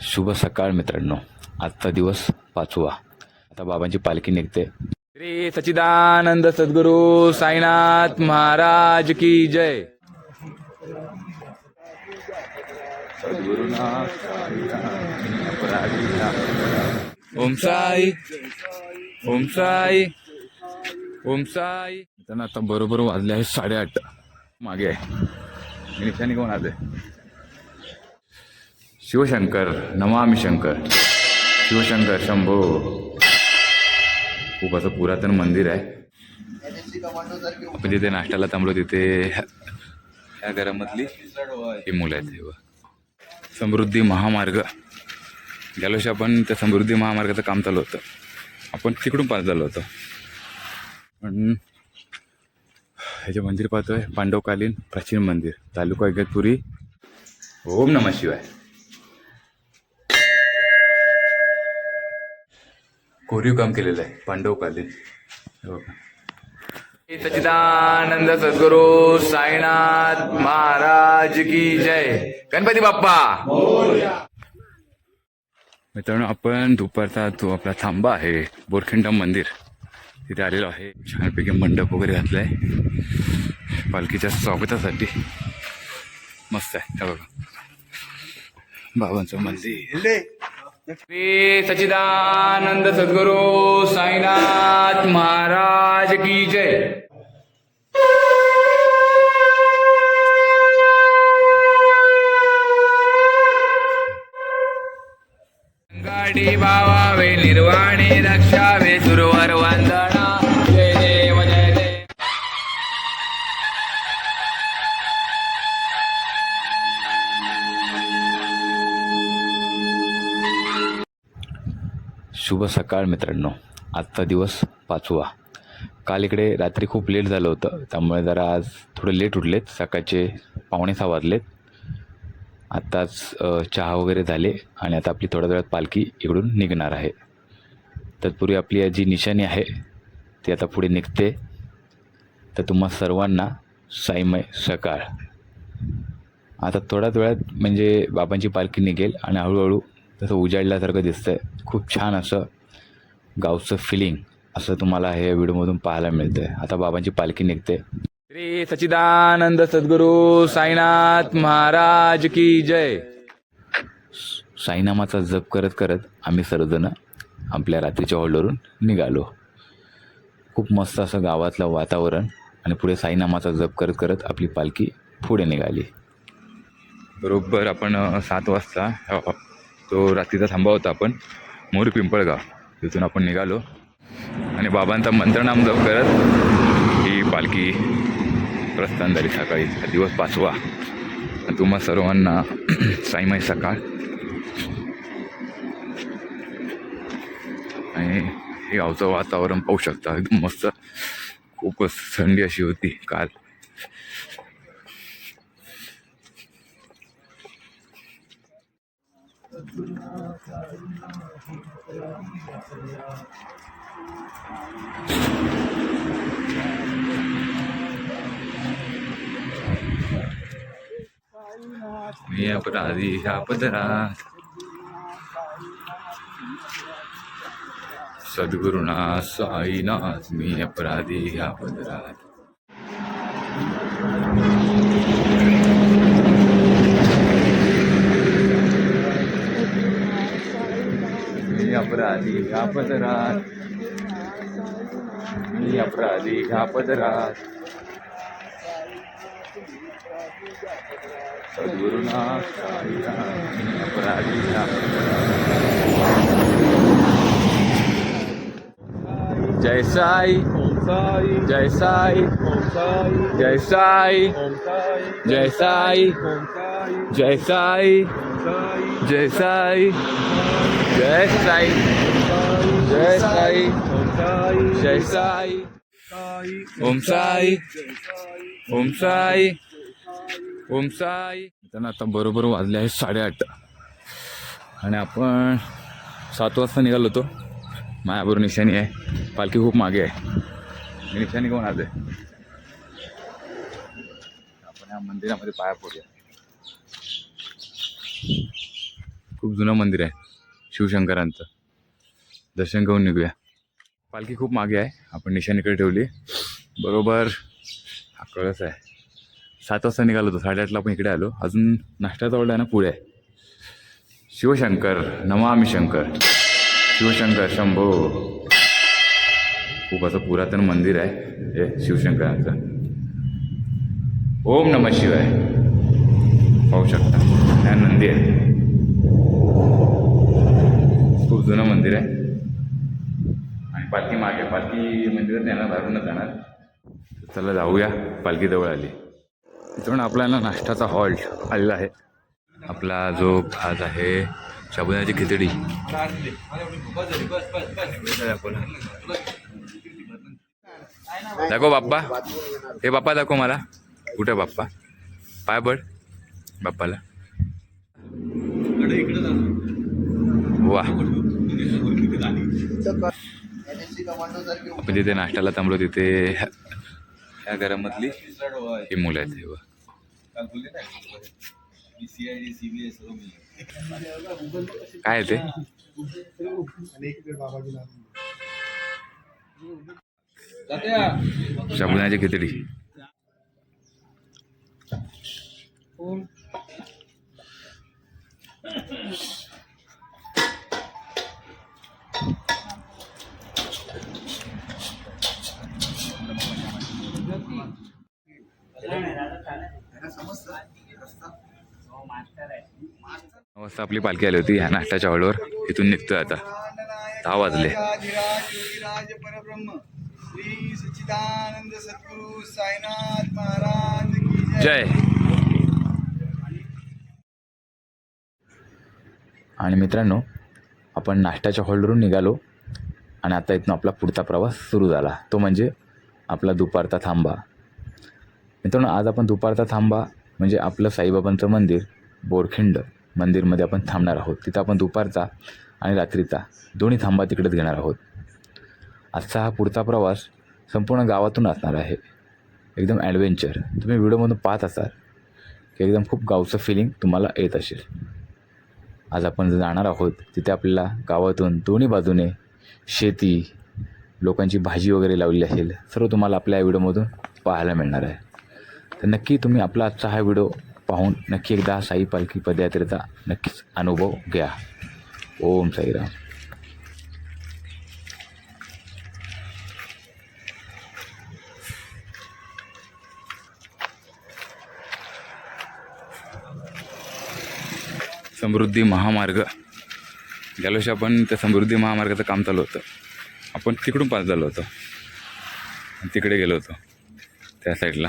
शुभ सकाळ मित्रांनो. आजचा दिवस पाचवा. आता बाबांची पालखी निघते. श्री सचिदानंद सद्गुरू साईनाथ महाराज की जय. ओम साई. ओम साई. ओम साई. त्यांना आता बरोबर वाजले आहे साडेआठ. मागे आहे. निशाणी कोण आले शिवशंकर नमामि शंकर. शिवशंकर शंभो. खूप असं पुरातन मंदिर आहे. म्हणजे आपण जिथे नाश्त्याला थांबलो तिथे. ह्या घरामधली ही मुलं आहेत समृद्धी महामार्ग. गेल्या वर्षी आपण त्या समृद्धी महामार्गाचं काम चालू होतं आपण तिकडून पास झालो होतो. पण हे जे मंदिर पाहतोय पांडवकालीन प्राचीन मंदिर तालुका इगतपुरी. ओम नमः शिवाय. कोरीव काम केलेलं आहे पांडवकालीन हे बघा. सच्चिदानंद सद्गुरू साईनाथ महाराज की जय. गणपती बाप्पा! मित्रांनो आपण दुपारचा तो आपला थांबा आहे बोरखिंडा मंदिर तिथे आलेलो आहे. छानपैकी मंडप वगैरे घातलाय. पालखीच्या स्वागतासाठी. मस्त आहे हे बघा. बाबांचं मंदिर. श्री सचिदानंद सद्गुरू साईनाथ महाराज की जय. गाडी बावावे निर्वाणे रक्षावे सुरवर वंदन. शुभ सकाळ मित्रांनो. आजचा दिवस पाचवा. काल इकडे रात्री खूप लेट झालं होतं. त्यामुळे जरा आज थोडे लेट उठलेत. सकाळचे पावणे सहा वाजलेत. आत्ताच चहा वगैरे झाले आणि आता आपली थोड्या वेळात पालखी इकडून निघणार आहे. तत्पूर्वी आपली जी निशाणी आहे. ती आता पुढे निघते. तर तुम्हा सर्वांना साईमय सकाळ. आता थोड्याच वेळात म्हणजे बाबांची पालखी निघेल आणि हळूहळू तसं उजाडल्यासारखं दिसतंय. खूप छान असं गावचं फिलिंग असं तुम्हाला हे व्हिडिओमधून पाहायला मिळतंय. आता बाबांची पालखी निघते. श्री सच्चिदानंद सद्गुरू साईनाथ महाराज की जय. साईनामाचा जप करत करत आम्ही सर्वजण आपल्या रात्रीच्या हॉलवरून निघालो. खूप मस्त असं गावातलं वातावरण आणि पुढे साईनामाचा जप करत करत आपली पालखी पुढे निघाली. बरोबर आपण सात वाजता तो रात्रीचा थांबा होता आपण. मोर पिंपळगाव. तिथून आपण निघालो. आणि बाबांचा मंत्रनाम जाऊ करत ही पालखी प्रस्थान झाली सकाळी. दिवस पाचवा. तुम्हा सर्वांना साईमाई सकाळ. आणि हे गावचं वातावरण पाहू शकता. एकदम मस्त. खूपच थंडी अशी होती काल. मी अपराधी ह्या पदरात. सद्गुरुनाथ साईनाथ मी अपराधी ह्या अपराधी ह्या पदरात मी अपराधी ह्या पदरात सद्गुरुनाथ साईनाथ मी अपराधी ह्या पदरात जय साई. जय साई. जय साई. जय साई. जय साई. जय साई. जय साई। जय साई। जय साई। ओम साई। ओम साई। ओम साई। त्यांना आता बरोबर वाजले आहे साडेआठ. आणि आपण सात वाजता निघालो होतो. माझ्याबरोबर निशाणी आहे. पालखी खूप मागे आहे. निशाणी कोण आले आपण या मंदिरामध्ये पाया पडूया. खूप जुनं मंदिर आहे. शिवशंकरांचं. दर्शन घेऊन निघूया. पालखी खूप मागे आहे. आपण निशाणीकडे ठेवली. बरोबर. हा कळस आहे. सात वाजता निघालो होतो. साडेआठला आपण इकडे आलो. अजून नाश्त्याचा ऑर्डर आहे ना? पुढे आहे. शिवशंकर नमामी शंकर. शिवशंकर शंभो. खूप असं पुरातन मंदिर आहे हे शिवशंकरांचं. ओम नम शिवाय. पाहू शकता. हा नंदी आहे. खूप जुनं मंदिर आहे. आणि पालखी मागे पालखी मंदिरात यांना धरूनच जाणार. चला जाऊया पालखी जवळ आली. इथून आपल्याला नाश्त्याचा हॉल्ट आलेला आहे. आपला जो आज आहे शाबुदाची खिचडी. दाखव बाप्पा. हे बाप्पा दाखव मला. कुठे बाप्पा? पाय बड बाप्पाला. इकडे वा. आपण जिथे नाश्त्याला थांबलो तिथे ह्या घरामधली ही मुलं आहेत. हे काय आहे ते? साबुदाण्याची खिचडी. नऊ वाजता आपली पालखी आली होती ह्या नाश्त्याच्या हॉलवर. इथून निघतोय आता. दहा वाजले. जय जय. आणि मित्रांनो आपण नाश्त्याच्या हॉलवरून निघालो आणि आता इथनं आपला पुढचा प्रवास सुरू झाला. तो म्हणजे आपला दुपारचा थांबा. मित्रांनो आज आपण दुपारचा थांबा म्हणजे आपलं साईबाबांचं मंदिर बोरखिंड मंदिरमध्ये आपण थांबणार आहोत. तिथं आपण दुपारचा आणि रात्रीचा दोन्ही थांबा तिकडेच घेणार आहोत. आजचा हा पुढचा प्रवास संपूर्ण गावातून असणार आहे. एकदम ॲडव्हेंचर तुम्ही व्हिडिओमधून पाहत असाल की एकदम खूप गावचं फिलिंग तुम्हाला येत असेल. आज आपण जाणार आहोत तिथे आपल्याला गावातून दोन्ही बाजूने शेती लोकांची भाजी वगैरे लावली असेल सर्व तुम्हाला आपल्या या व्हिडिओमधून पाहायला मिळणार आहे. तर नक्की तुम्ही आपला आजचा हा व्हिडिओ पाहून नक्की एकदा साई पालखी पदयात्रेचा नक्कीच अनुभव घ्या. ओम साईराम समृद्धी महामार्ग. गेल्या वर्षी आपण त्या समृद्धी महामार्गाचं काम चालू होतं. आपण तिकडून पास झालो होतो. आणि तिकडे गेलो होतो. त्या साईडला.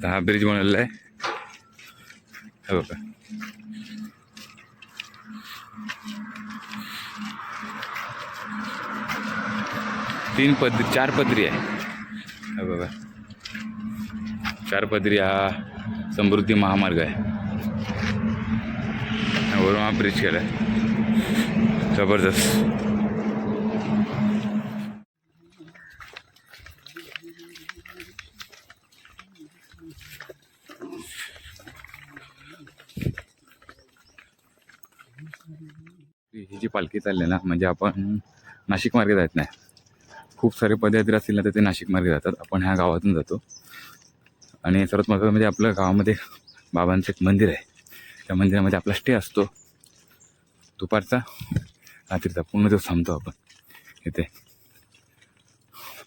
आता हा ब्रिज बनवलेला आहे. हे बघा. तीन पद चार पदरी आहे. हे बघा. चार पदरी हा समृद्धी महामार्ग आहे. वरून हा ब्रिज केला. आहे जबरदस्त. पालखी चालली ना म्हणजे आपण नाशिक मार्गे जात नाही. खूप सारे पदयात्रा असतील ना तर ते नाशिक मार्गे जातात. आपण ह्या गावातून जातो. आणि सर्वात महत्त्वाचं म्हणजे आपल्या गावामध्ये बाबांचं एक मंदिर आहे. त्या मंदिरामध्ये आपला स्टे असतो. दुपारचा रात्रीचा. पूर्ण दिवस थांबतो आपण. इथे.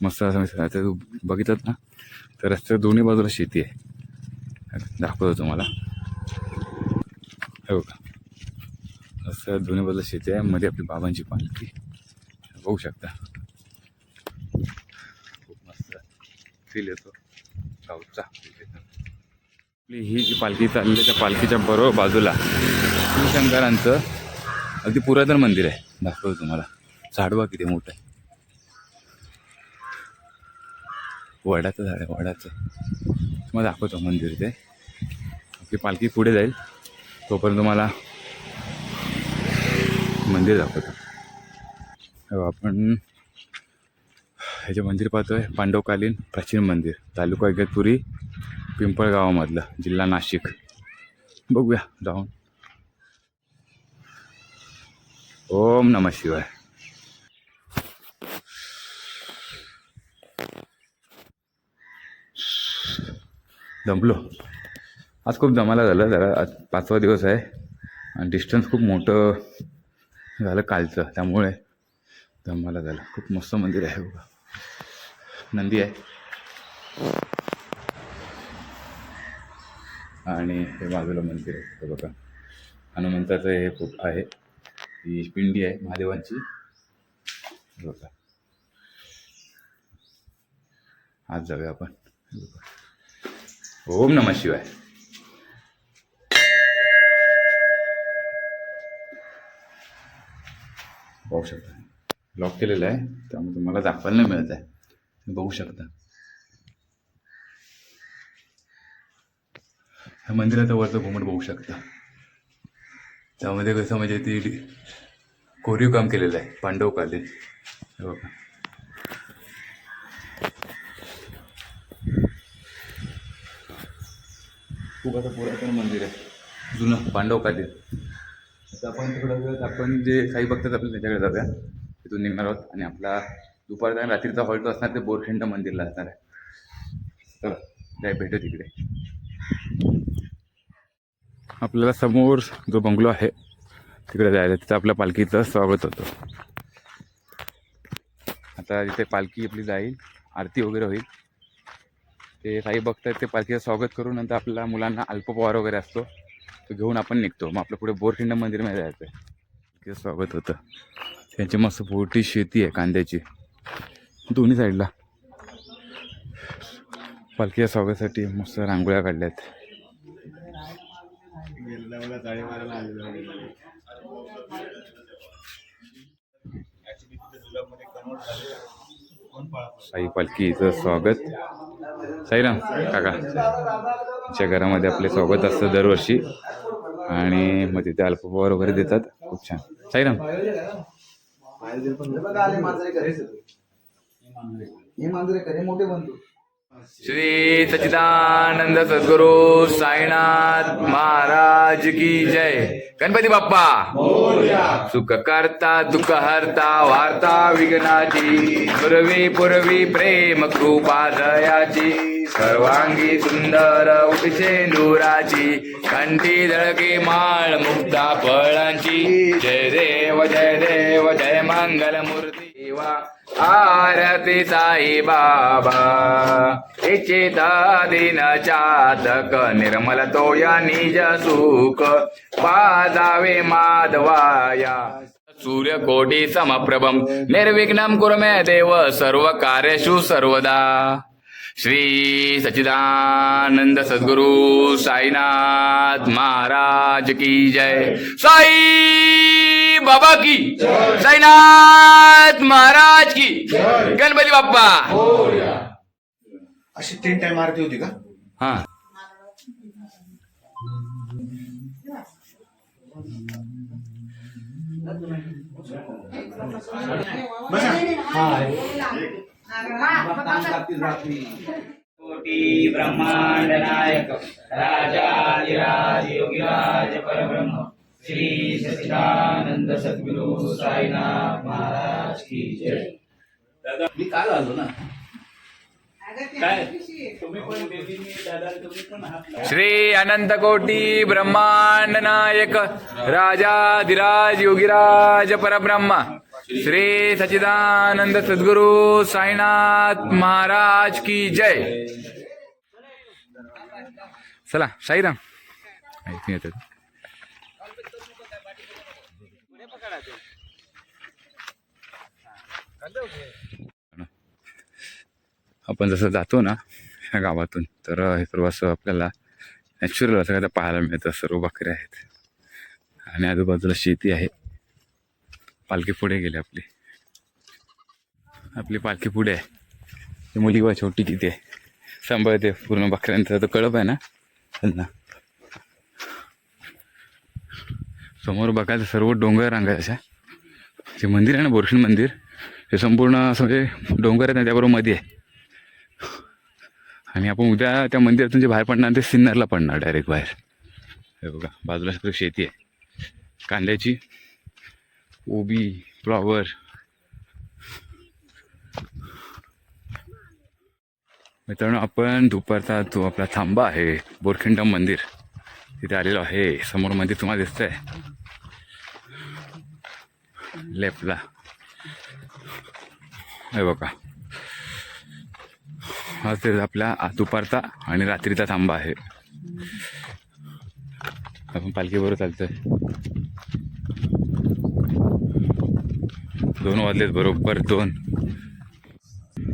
मस्त असं म्हणजे तू बघितलं ना तर रस्त्याच्या दोन्ही बाजूला शेती आहे. दाखवतो तुम्हाला. हो का असं दोन्ही बाजूला शेती आहे. मध्ये आपली बाबांची पालखी बघू शकता. खूप मस्त फील येतो. गावचा आपली ही जी पालखी चालली त्या पालखीच्या बरोबर बाजूला शिवशंकरांचं अगदी पुरातन मंदिर आहे. दाखवतो तुम्हाला. झाडवा किती मोठं आहे. वडाचं झाड आहे वडाचं. तुम्हाला दाखवतो मंदिर ते. आपली पालखी पुढे जाईल. तोपर्यंत तुम्हाला मंदिर दाखवतो. हो, आपण हे जे मंदिर पाहतोय पांडवकालीन प्राचीन मंदिर तालुका इगतपुरी पिंपळगावामधलं जिल्हा नाशिक. बघूया जाऊन. ओम नम शिवाय. दमलो. आज खूप जमायला झालं जरा आज पाचवा दिवस आहे. आणि डिस्टन्स खूप मोठं झालं कालचं त्यामुळे धम्माला झालं. खूप मस्त मंदिर आहे बघा. नंदी आहे. आणि हे बाजूला मंदिर आहे. बघा. हनुमंताचं हे खूप आहे. ही पिंडी आहे महादेवांची. बघा. आज जाऊया आपण. ओम नम शिवाय. पाहू शकता. लॉक केलेलं आहे त्यामुळे तुम्हाला दाखवायला नाही मिळत आहे. तुम्ही बघू शकता. ह्या मंदिराचा वरचं घुमट बघू शकता. त्यामध्ये कसं म्हणजे ती कोरीव काम केलेलं आहे पांडवकालीन हे बघा. खूप असं पुरातन मंदिर आहे. जुनं पांडवकालीन आपण थोडा वेळ आपण जे साई बघतात आपण त्याच्याकडे जाऊया. तिथून निघणार आहोत आणि आपला दुपारचा आणि रात्रीचा हॉल्ट असणार ते बोरखिंड मंदिरला असणार आहे. चला जाय भेटू तिकडे. आपल्याला समोर जो बंगलो आहे तिकडे जायला तिथं आपल्या पालखीचं स्वागत होतं. आता तिथे पालखी आपली जाईल आरती वगैरे होईल ते काही बघतात ते पालखीचं स्वागत करून नंतर आपल्या मुलांना अल्पपवार वगैरे असतो. तो घेऊन आपण निघतो. मग आपलं पुढे बोरखिंड मंदिरमध्ये जायचं आहे तिथे स्वागत होतं. त्यांची मस्त मोठी शेती आहे कांद्याची. दोन्ही साईडला. पालखीच्या स्वागतासाठी मस्त रांगोळ्या काढल्यात. साई पालखीचं स्वागत. साईराम काका. तिच्या घरामध्ये आपले स्वागत असतं दरवर्षी. आणि मग तिथे अल्पपहार वगैरे देतात. खूप छान. साईराम. हे श्री सचिदानंद सद्गुरु साईनाथ महाराज की जय. गणपती बाप्पा. सुख करता दुःख हरता वार्ता विघ्नाची पूर्वी पूर्वी प्रेम कृपा दयाची. सर्वांगी सुंदर उठचे नूराची. कंठी झळके माळ मुक्ता फळांची. जय देव जय देव जय मंगल मूर्ती आरती साई बाबा. इच्छित दिन चातक निर्मल तो या निज सुख. पादावे माधवाया. सूर्यकोटी समप्रभम. निर्विघ्नम कुरमे देव सर्व कार्येषु सर्वदा. श्री सच्चिदानंद सद्गुरु साईनाथ महाराज की जय। साई बाबा की साईनाथ महाराज की गणपती बाप्पा। अशी तीन टाइम आरती होती का? हा. कोटी ब्रह्मांड नायक राजाधिराज योगीराज परब्रह्म श्री सच्चिदानंद सद्गुरु साईनाथ महाराज की जय. मी काल आलो ना. काय? तुम्ही पण बेबीनी दादा तुम्ही पण हात श्री अनंत कोटी ब्रह्मांड नायक राजाधिराज योगीराज परब्रह्म. श्री सचिदानंद सद्गुरु साईनाथ महाराज की जय. चला साईराम इथे येतात आपण जसं जातो ना ह्या गावातून तर हे सर्व असं आपल्याला नॅचरल असं काय पाहायला मिळतं. सर्व बकऱ्या आहेत. आणि आजूबाजूला शेती आहे. पालखी पुढे गेली आपली. आपली पालखी पुढे आहे. ती मुली बा छोटी किती आहे. सांभाळते पूर्ण बकऱ्यांचा. तो कळप आहे ना? त्यांना समोर बघायचं सर्व डोंगर रांगा जे मंदिर आहे ना बोरखिंड मंदिर? हे संपूर्ण असं म्हणजे डोंगर आहे ना त्याबरोबरमध्ये आहे. आणि आपण उद्या त्या मंदिरातून जे बाहेर पडणार ते सिन्नरला पडणार डायरेक्ट बाहेर. हे बघा बाजूला शेती आहे. कांद्याची कोबी फ्लॉवर मित्रांनो आपण दुपारचा जो आपला थांबा आहे बोरखिंडम मंदिर तिथे आलेलो आहे. समोर मंदिर तुम्हाला दिसतंय. लेफ्टला हे बघा. हा ते आपला दुपारचा आणि रात्रीचा थांबा आहे. आपण पालखीबरोबर चालतोय. दोन वाजलेत बरोबर दोन.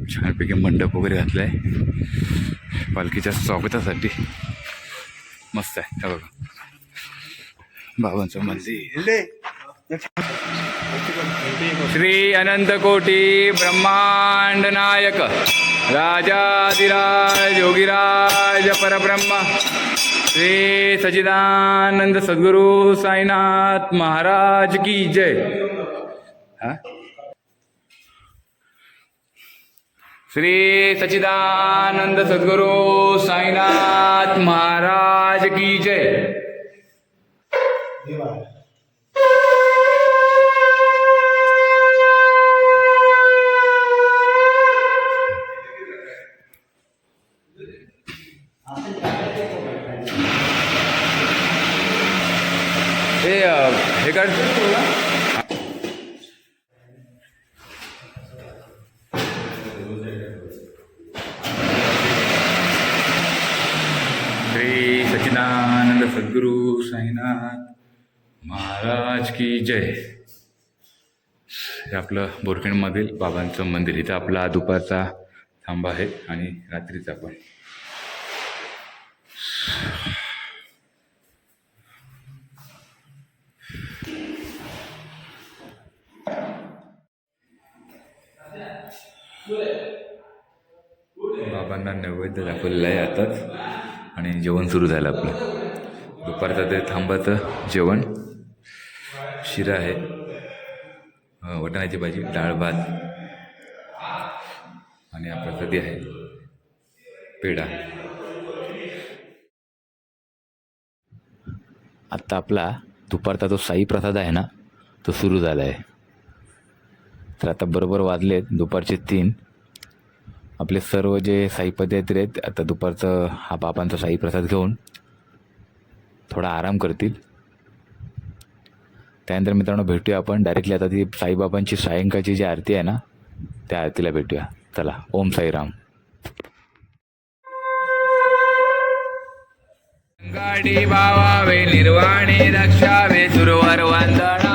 छानपैकी मंडप वगैरे घातलाय. पालखीच्या स्वागतासाठी. मस्त आहे हे बघा. बाबांचं मंदिर. श्री अनंत कोटी ब्रह्मांड नायक राजाधिराज योगीराज परब्रह्म श्री सचिदानंद सद्गुरु साईनाथ महाराज की जय. हा? श्री सच्चिदानंद सद्गुरु साईनाथ महाराज की जय. हे हे काढ श्री सच्चिदानंद सद्गुरु साईनाथ महाराज की जय. हे आपलं बोरखेडमधील बाबांचं मंदिर. इथं आपला दुपारचा थांबा आहे आणि रात्रीचा पण. बाबांना नैवेद्य दाखवलेलं आहे आताच. आणि जेवण सुरू झालं आपलं. दुपारचं ते थांबाचं जेवण. शिरा आहे. वटाण्याची भाजी डाळ भात आणि आपला कधी आहे? पेढा. आत्ता आपला दुपारचा जो साई प्रसाद आहे ना तो सुरू झाला आहे तर आता बरोबर वाजलेत दुपारचे तीन. आपले सर्व जे साई पदयात्री आहेत आता दुपारचं हा बाबांचा साई प्रसाद घेऊन थोडा आराम करतील. त्यानंतर मित्रांनो भेटूया आपण डायरेक्टली आता ती साईबाबांची सायंकाळची जी आरती आहे ना त्या आरतीला भेटूया. चला ओम साईराम. गाडी बावावे निर्वाणे रक्षावे सुरवर वंदना.